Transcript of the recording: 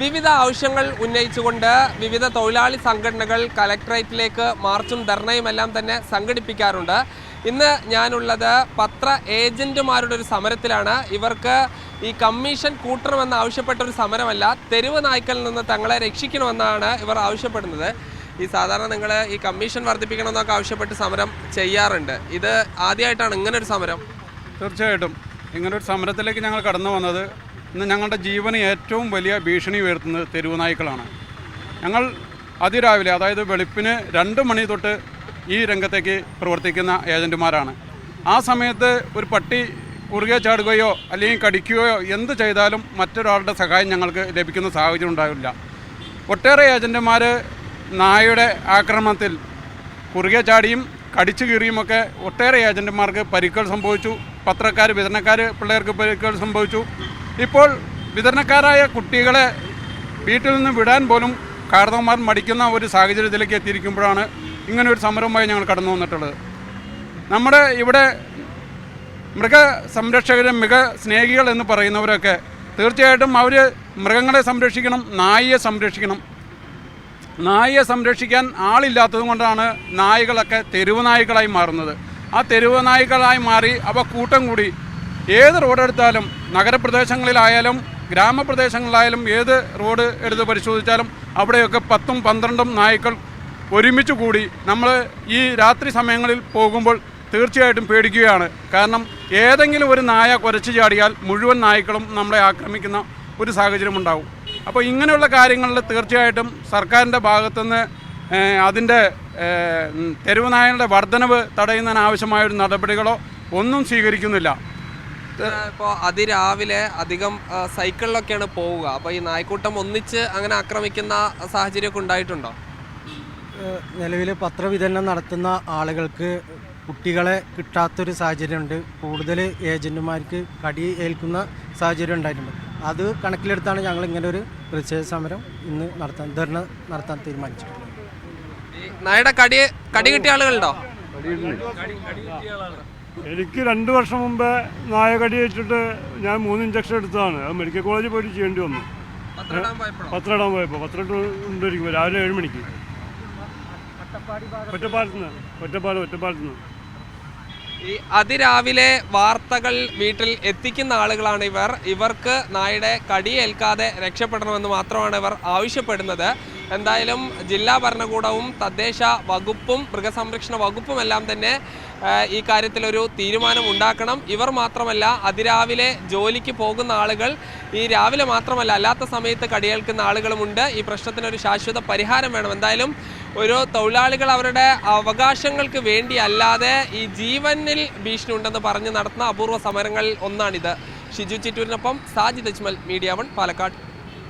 വിവിധ ആവശ്യങ്ങൾ ഉന്നയിച്ചുകൊണ്ട് വിവിധ തൊഴിലാളി സംഘടനകൾ കലക്ടറേറ്റിലേക്ക് മാർച്ചും ധർണയും എല്ലാം തന്നെ സംഘടിപ്പിക്കാറുണ്ട്. ഇന്ന് ഞാനുള്ളത് പത്ര ഏജന്റുമാരുടെ ഒരു സമരത്തിലാണ്. ഇവർക്ക് ഈ കമ്മീഷൻ കൂട്ടണമെന്ന് ആവശ്യപ്പെട്ട ഒരു സമരമല്ല തെരുവ് നായ്ക്കളിൽ നിന്ന് തങ്ങളെ രക്ഷിക്കണമെന്നാണ് ഇവർ ആവശ്യപ്പെടുന്നത്. ഈ സാധാരണ നിങ്ങൾ ഈ കമ്മീഷൻ വർദ്ധിപ്പിക്കണമെന്നൊക്കെ ആവശ്യപ്പെട്ട് സമരം ചെയ്യാറുണ്ട്. ഇത് ആദ്യമായിട്ടാണ് ഇങ്ങനൊരു സമരം? തീർച്ചയായിട്ടും. ഇങ്ങനൊരു സമരത്തിലേക്ക് ഞങ്ങൾ കടന്നു വന്നത് ഇന്ന് ഞങ്ങളുടെ ജീവന് ഏറ്റവും വലിയ ഭീഷണി ഉയർത്തുന്നത് തെരുവ് നായ്ക്കളാണ് ഞങ്ങൾ അതിരാവിലെ അതായത് വെളുപ്പിന് രണ്ട് മണി തൊട്ട് ഈ രംഗത്തേക്ക് പ്രവർത്തിക്കുന്ന ഏജന്റുമാരാണ് ആ സമയത്ത് ഒരു പട്ടി കുറുകെ ചാടുകയോ അല്ലെങ്കിൽ കടിക്കുകയോ എന്ത് ചെയ്താലും മറ്റൊരാളുടെ സഹായം ഞങ്ങൾക്ക് ലഭിക്കുന്ന സാഹചര്യം ഉണ്ടാവില്ല. ഒട്ടേറെ ഏജന്റുമാർ നായയുടെ ആക്രമണത്തിൽ കുറുകെ ചാടിയും കടിച്ചു കീറിയുമൊക്കെ ഒട്ടേറെ ഏജന്റുമാർക്ക് പരിക്കുകൾ സംഭവിച്ചു. പത്രക്കാർ വിതരണക്കാർ പിള്ളേർക്ക് പരിക്കുകൾ സംഭവിച്ചു. ഇപ്പോൾ വിതരണക്കാരായ കുട്ടികളെ വീട്ടിൽ നിന്ന് വിടാൻ പോലും കാരണവന്മാർ മടിക്കുന്ന ഒരു സാഹചര്യത്തിലേക്ക് എത്തിയിരിക്കുമ്പോഴാണ് ഇങ്ങനെ ഒരു സമരവുമായി ഞങ്ങൾ കടന്നു വന്നിട്ടുള്ളത്. നമ്മുടെ ഇവിടെ മൃഗ സംരക്ഷകരും മൃഗ സ്നേഹികൾ എന്ന് പറയുന്നവരൊക്കെ തീർച്ചയായിട്ടും അവർ മൃഗങ്ങളെ സംരക്ഷിക്കണം നായയെ സംരക്ഷിക്കണം. നായയെ സംരക്ഷിക്കാൻ ആളില്ലാത്തത് കൊണ്ടാണ് നായകളൊക്കെ തെരുവ് നായ്ക്കളായി മാറുന്നത്. ആ തെരുവ് നായ്ക്കളായി മാറി അവ കൂട്ടം കൂടി ഏത് റോഡെടുത്താലും നഗരപ്രദേശങ്ങളിലായാലും ഗ്രാമപ്രദേശങ്ങളിലായാലും ഏത് റോഡ് എടുത്ത് പരിശോധിച്ചാലും അവിടെയൊക്കെ പത്തും പന്ത്രണ്ടും നായ്ക്കൾ ഒരുമിച്ച് കൂടി നമ്മൾ ഈ രാത്രി സമയങ്ങളിൽ പോകുമ്പോൾ തീർച്ചയായിട്ടും പേടിക്കുകയാണ്. കാരണം ഏതെങ്കിലും ഒരു നായ കുരച്ചു ചാടിയാൽ മുഴുവൻ നായ്ക്കളും നമ്മളെ ആക്രമിക്കുന്ന ഒരു സാഹചര്യം ഉണ്ടാവും. അപ്പോൾ ഇങ്ങനെയുള്ള കാര്യങ്ങളിൽ തീർച്ചയായിട്ടും സർക്കാരിന്റെ ഭാഗത്തുനിന്ന് അതിന്റെ തെരുവ് നായകളുടെ വർധനവ് തടയുന്നതിനാവശ്യമായ ഒരു നടപടികളോ ഒന്നും സ്വീകരിക്കുന്നില്ല. ഇപ്പോൾ അതിരാവിലെ അധികം സൈക്കിളിലൊക്കെയാണ് പോവുക. അപ്പോൾ ഈ നായ്ക്കൂട്ടം ഒന്നിച്ച് അങ്ങനെ ആക്രമിക്കുന്ന സാഹചര്യമൊക്കെ ഉണ്ടായിട്ടുണ്ടോ? നിലവിൽ പത്രവിതരണം നടത്തുന്ന ആളുകൾക്ക് കുട്ടികളെ കിട്ടാത്തൊരു സാഹചര്യമുണ്ട്. കൂടുതൽ ഏജന്റുമാർക്ക് കടി ഏൽക്കുന്ന സാഹചര്യം ഉണ്ടായിട്ടുണ്ട്. അത് കണക്കിലെടുത്താണ് ഞങ്ങൾ ഇങ്ങനെ ഒരു പ്രതിഷേധ സമരം ഇന്ന് നടത്താൻ ധർണ നടത്താൻ തീരുമാനിച്ചിട്ടുള്ളത്. നായയുടെ കടി കടി കിട്ടിയ ആളുകളുണ്ടോ? എനിക്ക് രണ്ട് വർഷം മുമ്പേ നായകടി വെച്ചിട്ട് ഞാൻ മൂന്ന് ഇഞ്ചക്ഷൻ എടുത്തതാണ്. അത് മെഡിക്കൽ കോളേജിൽ പോയിട്ട് ചെയ്യേണ്ടി വന്നു. പത്രമിടാൻ പോയപ്പോൾ പത്രം ഉണ്ടായിരിക്കും രാവിലെ ഏഴ് മണിക്ക്. ഒറ്റപ്പാലത്ത് നിന്ന് ഒറ്റപ്പാലം ഒറ്റപ്പാലത്ത് നിന്ന് ഈ അതിരാവിലെ വാർത്തകൾ വീട്ടിൽ എത്തിക്കുന്ന ആളുകളാണ് ഇവർ. ഇവർക്ക് നായയുടെ കടിയേൽക്കാതെ രക്ഷപ്പെടണമെന്ന് മാത്രമാണ് ഇവർ ആവശ്യപ്പെടുന്നത്. എന്തായാലും ജില്ലാ ഭരണകൂടവും തദ്ദേശ വകുപ്പും മൃഗസംരക്ഷണ വകുപ്പും എല്ലാം തന്നെ ഈ കാര്യത്തിലൊരു തീരുമാനം ഉണ്ടാക്കണം. ഇവർ മാത്രമല്ല അതിരാവിലെ ജോലിക്ക് പോകുന്ന ആളുകൾ ഈ രാവിലെ മാത്രമല്ല അല്ലാത്ത സമയത്ത് കടിയേൽക്കുന്ന ആളുകളുമുണ്ട് ഈ പ്രശ്നത്തിനൊരു ശാശ്വത പരിഹാരം വേണം. എന്തായാലും ഒരു തൊഴിലാളികൾ അവരുടെ അവകാശങ്ങൾക്ക് വേണ്ടി അല്ലാതെ ഈ ജീവനിൽ ഭീഷണി ഉണ്ടെന്ന് പറഞ്ഞ് നടത്തുന്ന അപൂർവ സമരങ്ങളിൽ ഒന്നാണിത്. ഷിജു ചിറ്റൂരിനൊപ്പം സാജിദ് അജ്മൽ മീഡിയ വൺ പാലക്കാട്.